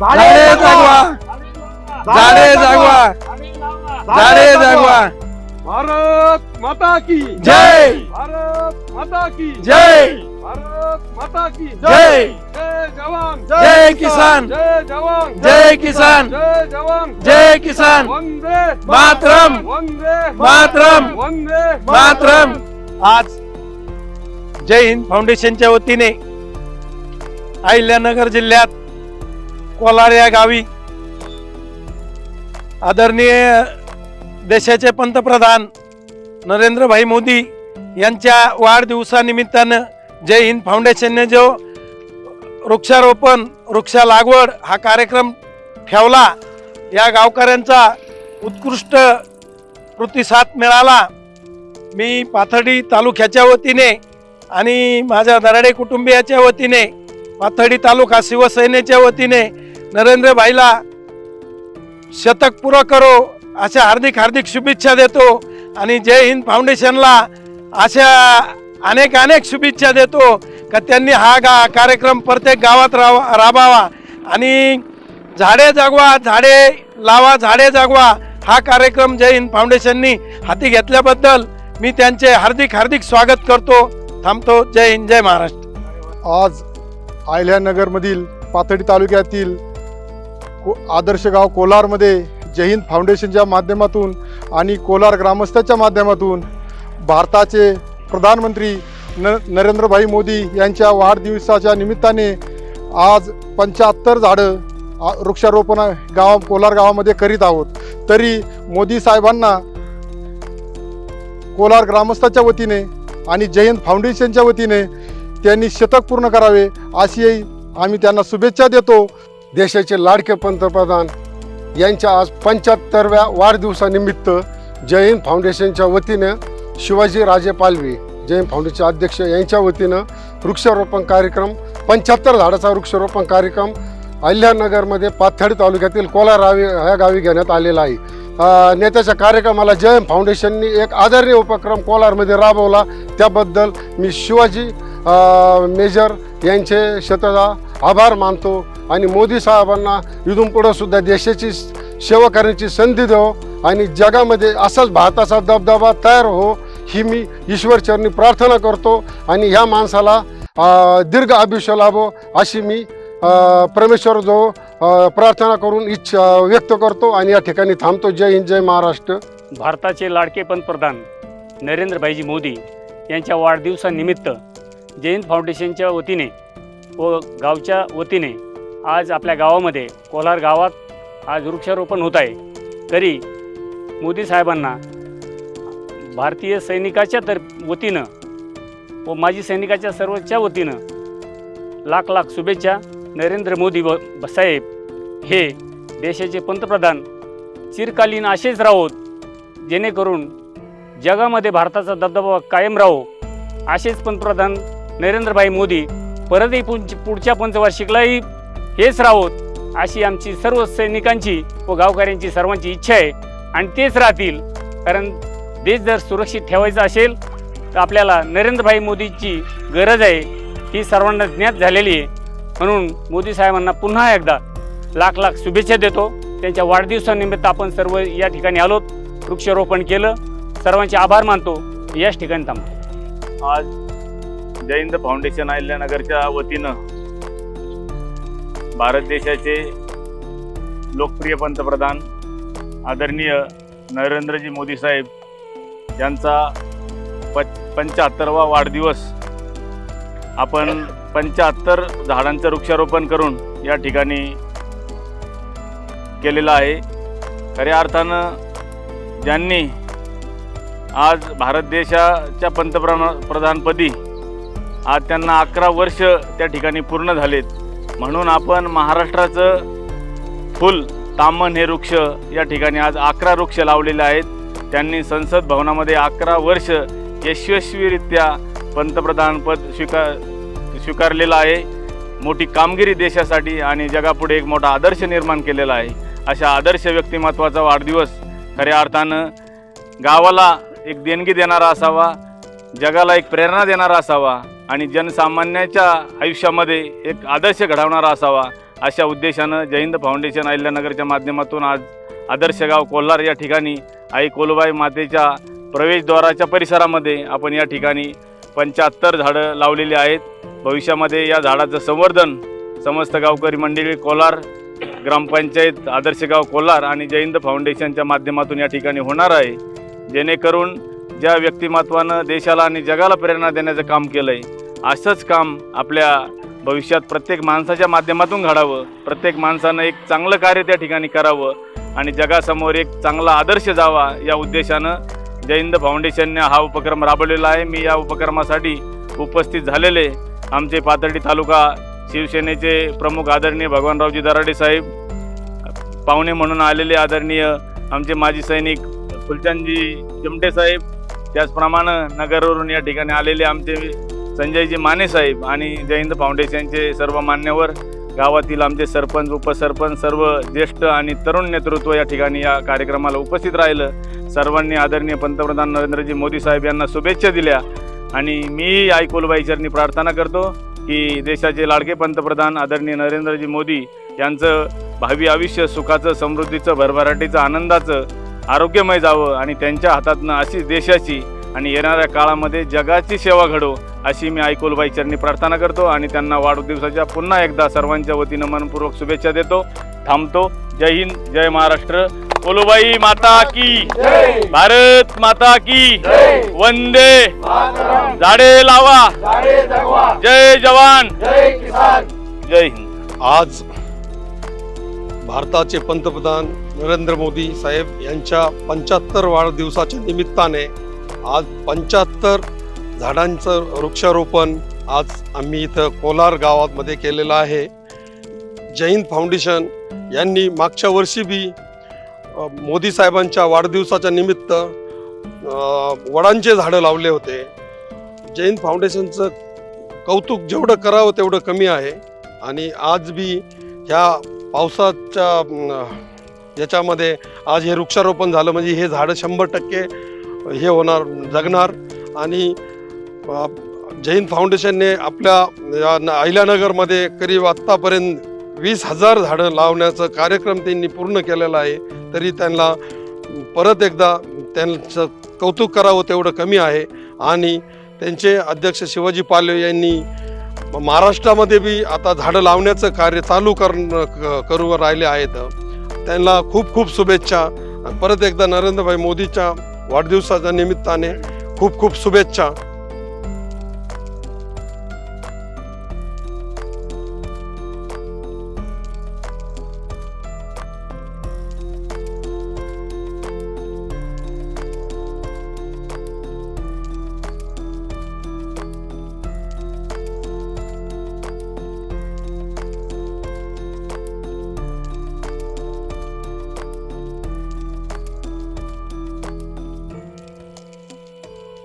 झाडे जगवा. झाडे जगवा. झाडे जगवा. भारत माता की जय. भारत माता की जय. भारत माता की जय. जय. जवान. जय किसान. जय जवान. जय किसान. जय जवान. जय किसान. वंदे मातरम. वंदे मातरम. वंदे मातरम. आज जय हिंद फाउंडेशनच्या वतीने अहिल्यानगर जिल्ह्यात कोलार या गावी. आदरणीय देशाचे पंतप्रधान नरेंद्रभाई मोदी यांच्या वाढदिवसानिमित्तानं जय हिंद फाउंडेशनने जो वृक्षारोपण वृक्ष लागवड हा कार्यक्रम ठेवला या गावकऱ्यांचा उत्कृष्ट प्रतिसाद मिळाला. मी पाथर्डी तालुक्याच्या वतीने आणि माझ्या दराडे कुटुंबियाच्या वतीने पाथर्डी तालुका शिवसेनेच्या वतीने नरेंद्रभाईला शतक पुरं करो अशा हार्दिक हार्दिक शुभेच्छा देतो आणि जय हिंद फाउंडेशनला अशा अनेक अनेक शुभेच्छा देतो का त्यांनी हा गा कार्यक्रम प्रत्येक गावात राव राबावा. आणि झाडे जगवा झाडे लावा झाडे जगवा. हा कार्यक्रम जय हिंद फाउंडेशननी हाती घेतल्याबद्दल मी त्यांचे हार्दिक हार्दिक स्वागत करतो. थांबतो. जय हिंद जय महाराष्ट्र. आज आयल्यानगरमधील पाथडी तालुक्यातील को आदर्श गाव कोलारमध्ये जय फाउंडेशनच्या माध्यमातून आणि कोलार ग्रामस्थाच्या माध्यमातून भारताचे प्रधानमंत्री न नरेंद्रभाई मोदी यांच्या वाढदिवसाच्या निमित्ताने आज पंच्याहत्तर झाडं वृक्षारोपण गाव कोलार गावामध्ये करीत आहोत. तरी मोदी साहेबांना कोलार ग्रामस्थाच्या वतीने आणि जय फाउंडेशनच्या वतीने त्यांनी शतक पूर्ण करावे अशी आम्ही त्यांना शुभेच्छा देतो. देशाचे लाडके पंतप्रधान यांच्या आज पंच्याहत्तरव्या वाढदिवसानिमित्त जय हिंद फाउंडेशनच्या वतीनं शिवाजी राजे पालवे जय हिंद फाउंडेशनचे अध्यक्ष यांच्या वतीनं वृक्षारोपण कार्यक्रम पंच्याहत्तर झाडाचा वृक्षारोपण कार्यक्रम अहिल्यानगरमध्ये पाथर्डी तालुक्यातील कोलारावी ह्या गावी घेण्यात आलेला आहे. नेत्याच्या कार्यक्रमाला जय हिंद फाउंडेशननी एक आदरणीय उपक्रम कोलारमध्ये राबवला. त्याबद्दल मी शिवाजी मेजर यांचे शतदा आभार मानतो आणि मोदी साहेबांना इथून पुढं सुद्धा देशाची सेवा करण्याची संधी देव आणि जगामध्ये असाच भारताचा दबदबा तयार हो ही मी ईश्वरचरणी प्रार्थना करतो आणि ह्या माणसाला दीर्घ आयुष्य लाभो अशी मी परमेश्वर जो प्रार्थना करून इच्छा व्यक्त करतो आणि या ठिकाणी थांबतो. जय हिंद जय महाराष्ट्र. भारताचे लाडके पंतप्रधान नरेंद्रभाईजी मोदी यांच्या वाढदिवसानिमित्त जैन फाउंडेशनच्या वतीने व गावच्या वतीने आज आपल्या गावामध्ये कोलार गावात आज वृक्षारोपण होत आहे. तरी मोदी साहेबांना भारतीय सैनिकाच्या तर वतीनं व माजी सैनिकाच्या सर्वच्या वतीनं लाख लाख शुभेच्छा. नरेंद्र मोदी व साहेब हे देशाचे पंतप्रधान चिरकालीन असेच राहोत जेणेकरून जगामध्ये भारताचा दबदबा कायम राहो असेच पंतप्रधान नरेंद्रभाई मोदी परतही पुढ पुढच्या पंचवार्षिकलाही हेच राहोत अशी आमची सर्व सैनिकांची व गावकऱ्यांची सर्वांची इच्छा आहे. आणि तेच राहतील कारण देश जर सुरक्षित ठेवायचा असेल तर आपल्याला नरेंद्रभाई मोदीची गरज आहे. ही सर्वांना ज्ञात झालेली आहे. म्हणून मोदी साहेबांना पुन्हा एकदा लाख लाख शुभेच्छा देतो. त्यांच्या वाढदिवसानिमित्त आपण सर्व या ठिकाणी आलोत. वृक्षारोपण केलं. सर्वांचे आभार मानतो. याच ठिकाणी थांबतो. आज जय हिंद फाउंडेशन अहिल्यानगरच्या वतीनं भारत देशाचे लोकप्रिय पंतप्रधान आदरणीय नरेंद्रजी मोदी साहेब यांचा प पंच्याहत्तरवा वाढदिवस आपण पंच्याहत्तर झाडांचं वृक्षारोपण करून या ठिकाणी केलेलं आहे. खऱ्या अर्थानं ज्यांनी आज भारत देशाच्या पंतप्रधान प्रधानपदी आज त्यांना अकरा वर्ष त्या ठिकाणी पूर्ण झालेत. म्हणून आपण महाराष्ट्राचं फुल तामन हे वृक्ष या ठिकाणी आज अकरा वृक्ष लावलेले आहेत. त्यांनी संसद भवनामध्ये अकरा वर्ष यशस्वीरित्या पंतप्रधानपद स्वीकार स्वीकारलेलं आहे. मोठी कामगिरी देशासाठी आणि जगापुढे एक मोठा आदर्श निर्माण केलेला आहे. अशा आदर्श व्यक्तिमत्वाचा वाढदिवस खऱ्या अर्थानं गावाला एक देणगी देणारा असावा जगाला एक प्रेरणा देणारा असावा आणि जनसामान्याच्या आयुष्यामध्ये एक आदर्श घडवणारा असावा अशा उद्देशानं जयहिंद फाउंडेशन अहिल्यानगरच्या माध्यमातून आज आदर्श गाव कोल्हार या ठिकाणी आई कोलबाई मातेच्या प्रवेशद्वाराच्या परिसरामध्ये आपण या ठिकाणी पंच्याहत्तर झाडं लावलेली आहेत. भविष्यामध्ये या झाडाचं संवर्धन समस्त गावकरी मंडळी कोलार ग्रामपंचायत आदर्श गाव कोल्हार आणि जयहिंद फाउंडेशनच्या माध्यमातून या ठिकाणी होणार आहे. जेणेकरून ज्या व्यक्तिमत्वानं देशाला आणि जगाला प्रेरणा देण्याचं काम केलं आहे असंच काम आपल्या भविष्यात प्रत्येक माणसाच्या माध्यमातून घडावं प्रत्येक माणसानं एक चांगलं कार्य त्या ठिकाणी करावं आणि जगासमोर एक चांगला आदर्श जावा या उद्देशानं जय फाउंडेशनने हा उपक्रम राबवलेला आहे. मी या उपक्रमासाठी उपस्थित झालेले आमचे पाथर्डी तालुका शिवसेनेचे प्रमुख आदरणीय भगवानरावजी दराडे साहेब पाहुणे म्हणून आलेले आदरणीय आमचे माजी सैनिक फुलचंदजी चिमटे साहेब त्याचप्रमाणे नगरवरून या ठिकाणी आलेले आमचे संजयजी माने साहेब आणि जयंत फाउंडेशनचे सर्व मान्यवर गावातील आमचे सरपंच उपसरपंच सर्व ज्येष्ठ आणि तरुण नेतृत्व या ठिकाणी या कार्यक्रमाला उपस्थित राहिलं. सर्वांनी आदरणीय पंतप्रधान नरेंद्रजी मोदी साहेब यांना शुभेच्छा दिल्या. आणि मी आई कोलबाईचरणी प्रार्थना करतो की देशाचे लाडके पंतप्रधान आदरणीय नरेंद्रजी मोदी यांचं भावी आयुष्य सुखाचं समृद्धीचं भरभराटीचं आनंदाचं आरोग्यमय जावं आणि त्यांच्या हातातनं अशीच देशाची आणि येणाऱ्या काळामध्ये जगाची सेवा घडो अशी मी आई कोलबाई चरणी प्रार्थना करतो आणि त्यांना वाढदिवसाच्या पुन्हा एकदा सर्वांच्या वतीनं मनपूर्वक शुभेच्छा देतो. थांबतो. जय हिंद जय महाराष्ट्र. कोलुबाई माता की भारत माता की वंदे. झाडे लावा. जय जवान. जय हिंद. आज भारताचे पंतप्रधान नरेंद्र मोदी साहेब यांच्या पंच्याहत्तर वाढदिवसाच्या निमित्ताने आज पंच्याहत्तर झाडांचं वृक्षारोपण आज आम्ही इथं कोलार गावामध्ये केलेलं आहे. जैन फाउंडेशन यांनी मागच्या वर्षी बी मोदी साहेबांच्या वाढदिवसाच्या निमित्त वडांचे झाडं लावले होते. जैन फाउंडेशनचं कौतुक जेवढं करावं तेवढं कमी आहे. आणि आज बी ह्या पावसाच्या याच्यामध्ये आज हे वृक्षारोपण झालं म्हणजे हे झाडं शंभर टक्के हे होणार जगणार. आणि जैन फाउंडेशनने आपल्या या न- अहिल्यानगरमध्ये करीब आत्तापर्यंत वीस हजार झाडं लावण्याचं कार्यक्रम त्यांनी पूर्ण केलेला आहे. तरी त्यांना परत एकदा त्यांचं कौतुक करावं तेवढं कमी आहे. आणि त्यांचे अध्यक्ष शिवाजी पालवे यांनी महाराष्ट्रामध्ये बी आता झाडं लावण्याचं कार्य चालू कर करू राहिले आहेत. त्यांना खूप खूप शुभेच्छा. परत एकदा नरेंद्रभाई मोदीच्या वाढदिवसाच्या निमित्ताने खूप खूप शुभेच्छा.